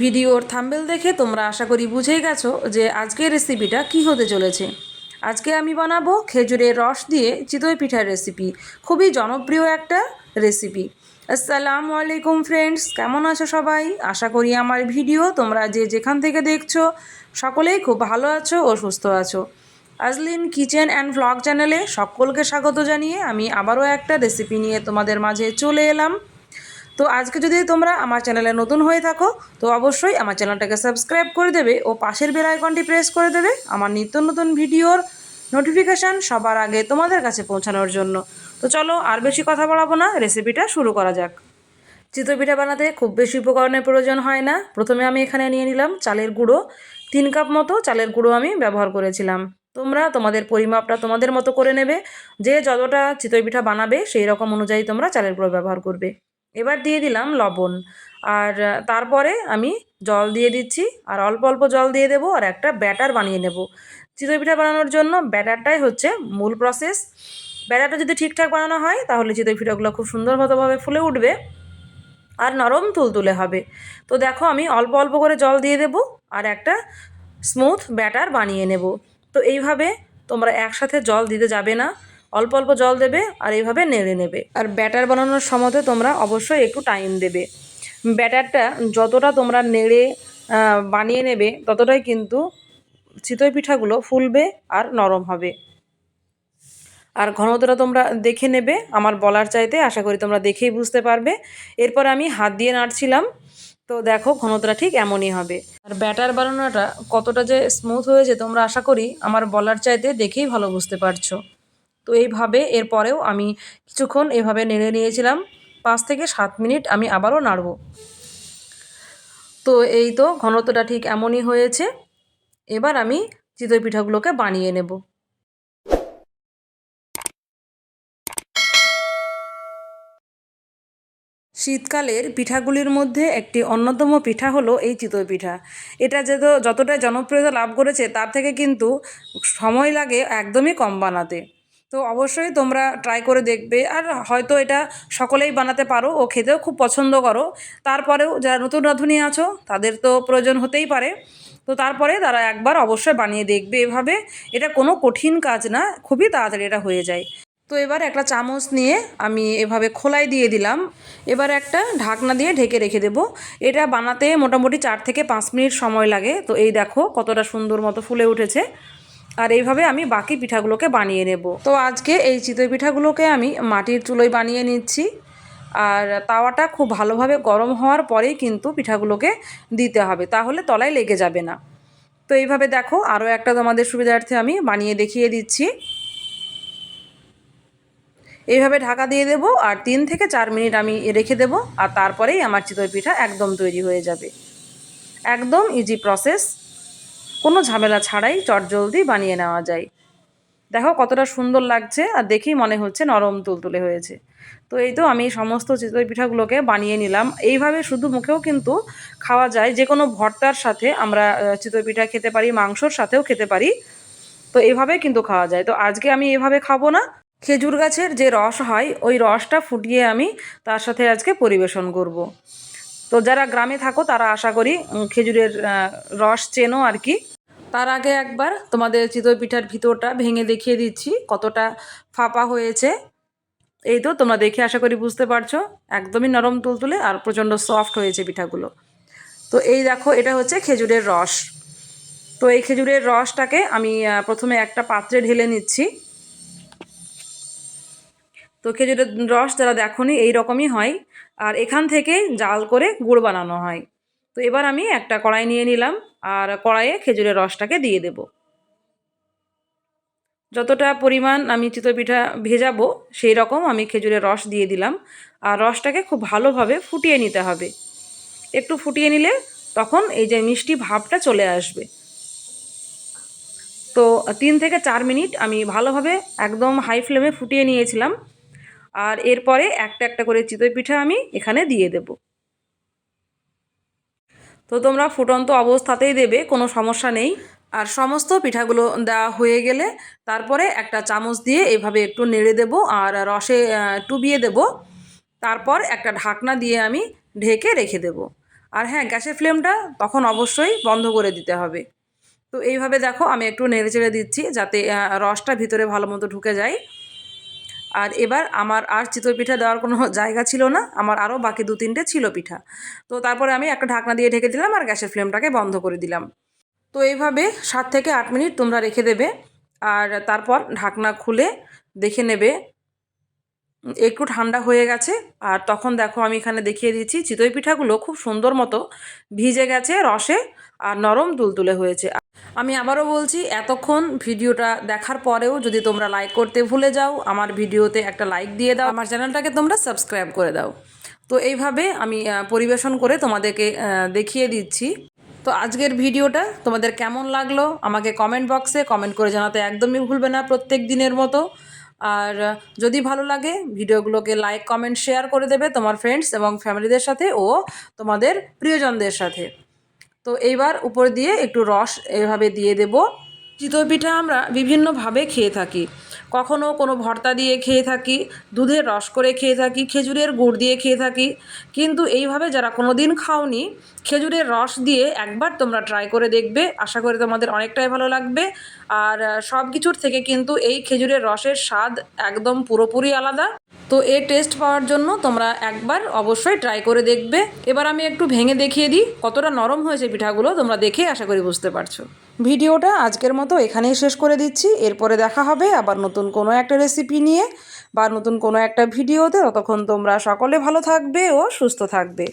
ভিডিওর থাম্বেল দেখে তোমরা আশা করি বুঝেই গেছো যে আজকের রেসিপিটা কি হতে চলেছে। আজকে আমি বানাবো খেজুরের রস দিয়ে চিতই পিঠার রেসিপি। খুবই জনপ্রিয় একটা রেসিপি। আসসালামু আলাইকুম ফ্রেন্ডস, কেমন আছো সবাই? আশা করি আমার ভিডিও তোমরা যে যেখান থেকে দেখছ, সকলেই খুব ভালো আছো ও সুস্থ আছো। আজলিন কিচেন অ্যান্ড ভ্লগ চ্যানেলে সকলকে স্বাগত জানিয়ে আমি আবারও একটা রেসিপি নিয়ে তোমাদের মাঝে চলে এলাম। তো আজকে যদি তোমরা আমার চ্যানেলে নতুন হয়ে থাকো, তো অবশ্যই আমার চ্যানেলটাকে সাবস্ক্রাইব করে দেবে ও পাশের বেল আইকনটি প্রেস করে দেবে আমার নিত্য নতুন ভিডিওর নোটিফিকেশান সবার আগে তোমাদের কাছে পৌঁছানোর জন্য। তো চলো আর বেশি কথা বলাবো না, রেসিপিটা শুরু করা যাক। চিতই পিঠা বানাতে খুব বেশি উপকরণের প্রয়োজন হয় না। প্রথমে আমি এখানে নিয়ে নিলাম চালের গুঁড়ো। তিন কাপ মতো চালের গুঁড়ো আমি ব্যবহার করেছিলাম। তোমরা তোমাদের পরিমাপটা তোমাদের মতো করে নেবে। যে যতটা চিতই পিঠা বানাবে সেই রকম অনুযায়ী তোমরা চালের গুঁড়ো ব্যবহার করবে। এবার দিয়ে দিলাম লবণ। আর তারপরে আমি জল দিয়ে দিচ্ছি। আর অল্প অল্প জল দিয়ে দেবো আর একটা ব্যাটার বানিয়ে নেব। চিতই পিঠা বানানোর জন্য ব্যাটারটাই হচ্ছে মূল প্রসেস ব্যাটারটা যদি ঠিকঠাক বানানো হয়, তাহলে চিতই পিঠাগুলো খুব সুন্দরভাবে ফুলে উঠবে আর নরম তুলতুলে হবে। তো দেখো আমি অল্প অল্প করে জল দিয়ে দেবো আর একটা স্মুথ ব্যাটার বানিয়ে নেব। তো এইভাবে তোমরা একসাথে জল দিতে যাবে না। অল্প অল্প জল দেবে আর এইভাবে নেড়ে নেবে। আর ব্যাটার বানানোর সময়তে তোমরা অবশ্যই একটু টাইম দেবে। ব্যাটারটা যতটা তোমরা নেড়ে বানিয়ে নেবে, ততটাই কিন্তু চিতই পিঠাগুলো ফুলবে আর নরম হবে। আর ঘনত্বটা তোমরা দেখে নেবে, আমার বলার চাইতে, আশা করি তোমরা দেখেই বুঝতে পারবে। এরপর আমি হাত দিয়ে নাড়ছিলাম, তো দেখো ঘনত্বটা ঠিক এমনই হবে। আর ব্যাটার বানানোটা কতটা যে স্মুথ হয়েছে তোমরা আশা করি আমার বলার চাইতে দেখেই ভালো বুঝতে পারছ। তো এইভাবে এরপরেও আমি কিছুক্ষণ এভাবে নেড়ে নিয়েছিলাম। পাঁচ থেকে সাত মিনিট আমি আবারও নাড়ব। তো এই তো ঘনত্বটা ঠিক এমনই হয়েছে। এবার আমি চিতই পিঠাগুলোকে বানিয়ে নেব। শীতকালের পিঠাগুলির মধ্যে একটি অন্যতম পিঠা হলো এই চিতই পিঠা। এটা যেহেতু যতটা জনপ্রিয়তা লাভ করেছে, তার থেকে কিন্তু সময় লাগে একদমই কম বানাতে। তো অবশ্যই তোমরা ট্রাই করে দেখবে। আর হয়তো এটা সকলেই বানাতে পারো, ও খেতেও খুব পছন্দ করো। তারপরেও যারা নতুন রাঁধুনি আছো, তাদের তো প্রয়োজন হতেই পারে। তো তারপরে তারা একবার অবশ্যই বানিয়ে দেখবে এভাবে। এটা কোনো কঠিন কাজ না, খুবই তাড়াতাড়ি এটা হয়ে যায়। তো এবার একটা চামচ নিয়ে আমি এভাবে খোলাই দিয়ে দিলাম। এবার একটা ঢাকনা দিয়ে ঢেকে রেখে দেব। এটা বানাতে মোটামুটি চার থেকে পাঁচ মিনিট সময় লাগে। তো এই দেখো কতটা সুন্দর মতো ফুলে উঠেছে। আর এইভাবে আমি বাকি পিঠাগুলোকে বানিয়ে নেব। তো আজকে এই চিতই পিঠাগুলোকে আমি মাটির চুলোয় বানিয়ে নিচ্ছি। আর তাওয়াটা খুব ভালোভাবে গরম হওয়ার পরেই কিন্তু পিঠাগুলোকে দিতে হবে, তাহলে তলায় লেগে যাবে না। তো এইভাবে দেখো, আরও একটা তোমাদের সুবিধার্থে আমি বানিয়ে দেখিয়ে দিচ্ছি। এইভাবে ঢাকা দিয়ে দেবো আর তিন থেকে চার মিনিট আমি রেখে দেবো, আর তারপরেই আমার চিতই পিঠা একদম তৈরি হয়ে যাবে। একদম ইজি প্রসেস কোনো ঝামেলা ছাড়াই চটজলদি বানিয়ে নেওয়া যায়। দেখো কতটা সুন্দর লাগছে আর দেখেই মনে হচ্ছে নরম তুলতুলে হয়েছে। তো এই তো আমি সমস্ত চিতই পিঠাগুলোকে বানিয়ে নিলাম। এইভাবে শুধু মুখেও কিন্তু খাওয়া যায়। যে কোনো ভর্তার সাথে আমরা চিতই পিঠা খেতে পারি, মাংসর সাথেও খেতে পারি। তো এইভাবে কিন্তু খাওয়া যায়। তো আজকে আমি এভাবে খাব না। খেজুর গাছের যে রস হয়, ওই রসটা ফুটিয়ে আমি তার সাথে আজকে পরিবেশন করব। তো যারা গ্রামে থাকো, তারা আশা করি খেজুরের রস চেনো আর কি। তার আগে একবার তোমাদের চিতই পিঠার ভিতরটা ভেঙে দেখিয়ে দিচ্ছি, কতটা ফাঁপা হয়েছে। এই তো তোমরা দেখে আশা করি বুঝতে পারছ, একদমই নরম তুলতুলে আর প্রচণ্ড সফট হয়েছে পিঠাগুলো। তো এই দেখো, এটা হচ্ছে খেজুরের রস। তো এই খেজুরের রসটাকে আমি প্রথমে একটা পাত্রে ঢেলে নিচ্ছি। তো খেজুরের রস যারা দেখনি, এই রকমই হয়। আর এখান থেকে জাল করে গুড় বানানো হয়। তো এবার আমি একটা কড়াই নিয়ে নিলাম আর কড়াইয়ে খেজুরের রসটাকে দিয়ে দেব। যতটা পরিমাণ আমি চিতই পিঠা ভেজাবো, সেই রকম আমি খেজুরের রস দিয়ে দিলাম আর রসটাকে খুব ভালোভাবে ফুটিয়ে নিতে হবে। একটু ফুটিয়ে নিলে তখন এই যে মিষ্টি ভাবটা চলে আসবে। তো তিন থেকে চার মিনিট আমি ভালোভাবে একদম হাই ফ্লেমে ফুটিয়ে নিয়েছিলাম আর এরপরে একটা একটা করে চিতই পিঠা আমি এখানে দিয়ে দেব। তো তোমরা ফুটন্ত অবস্থাতেই দেবে, কোনো সমস্যা নেই। আর সমস্ত পিঠাগুলো দেওয়া হয়ে গেলে তারপরে একটা চামচ দিয়ে এভাবে একটু নেড়ে দেব আর রসে টুবিয়ে দেব। তারপর একটা ঢাকনা দিয়ে আমি ঢেকে রেখে দেব। আর হ্যাঁ গ্যাসের ফ্লেমটা তখন অবশ্যই বন্ধ করে দিতে হবে। তো এইভাবে দেখো আমি একটু নেড়ে চেড়ে দিচ্ছি যাতে রসটা ভিতরে ভালো মতো ঢুকে যায়। আর এবার আমার আর চিতই পিঠা দেওয়ার কোনো জায়গা ছিল না, আমার আরও বাকি দু তিনটে ছিল পিঠা। তো তারপরে আমি একটা ঢাকনা দিয়ে ঢেকে দিলাম আর গ্যাসের ফ্লেমটাকে বন্ধ করে দিলাম। তো এইভাবে সাত থেকে আট মিনিট তোমরা রেখে দেবে আর তারপর ঢাকনা খুলে দেখে নেবে। একটু ঠান্ডা হয়ে গেছে আর তখন দেখো আমি এখানে দেখিয়ে দিচ্ছি, চিতই পিঠাগুলো খুব সুন্দর মতো ভিজে গেছে রসে আর নরম তুলতুলে হয়েছে। আমি আবারও বলছি, এতক্ষণ ভিডিওটা দেখার পরেও যদি তোমরা লাইক করতে ভুলে যাও, আমার ভিডিওতে একটা লাইক দিয়ে দাও। আমার চ্যানেলটাকে তোমরা সাবস্ক্রাইব করে দাও। তো এইভাবে আমি পরিবেশন করে তোমাদেরকে দেখিয়ে দিচ্ছি। তো আজকের ভিডিওটা তোমাদের কেমন লাগল আমাকে কমেন্ট বক্সে কমেন্ট করে জানাতে একদমই ভুলবে না প্রত্যেক দিনের মতো। আর যদি ভালো লাগে, ভিডিওগুলোকে লাইক কমেন্ট শেয়ার করে দেবে তোমার ফ্রেন্ডস এবং ফ্যামিলিদের সাথে ও তোমাদের প্রিয়জনদের সাথে। তো এইবার উপর দিয়ে একটু রস এভাবে দিয়ে দেব। চিতই পিঠা আমরা বিভিন্নভাবে খেয়ে থাকি। কখনো কোনো ভর্তা দিয়ে খেয়ে থাকি, দুধের রস করে খেয়ে থাকি, খেজুরের গুড় দিয়ে খেয়ে থাকি। কিন্তু এইভাবে যারা কোনো দিন খাওনি, খেজুরের রস দিয়ে একবার তোমরা ট্রাই করে দেখবে। আশা করি তোমাদের অনেকটাই ভালো লাগবে। আর সব কিছুর থেকে কিন্তু এই খেজুরের রসের স্বাদ একদম পুরোপুরি আলাদা। তো এর টেস্ট পাওয়ার জন্য তোমরা একবার অবশ্যই ট্রাই করে দেখবে। এবার আমি একটু ভেঙে দেখিয়ে দিই, কতটা নরম হয়েছে পিঠাগুলো তোমরা দেখে আশা করি বুঝতে পারছ। ভিডিওটা আজকের মতো এখানেই শেষ করে দিচ্ছি। এরপরে দেখা হবে আবার নতুন কোনো একটা রেসিপি নিয়ে বা নতুন কোনো একটা ভিডিওতে ততক্ষণ তোমরা সকলে ভালো থাকবে ও সুস্থ থাকবে।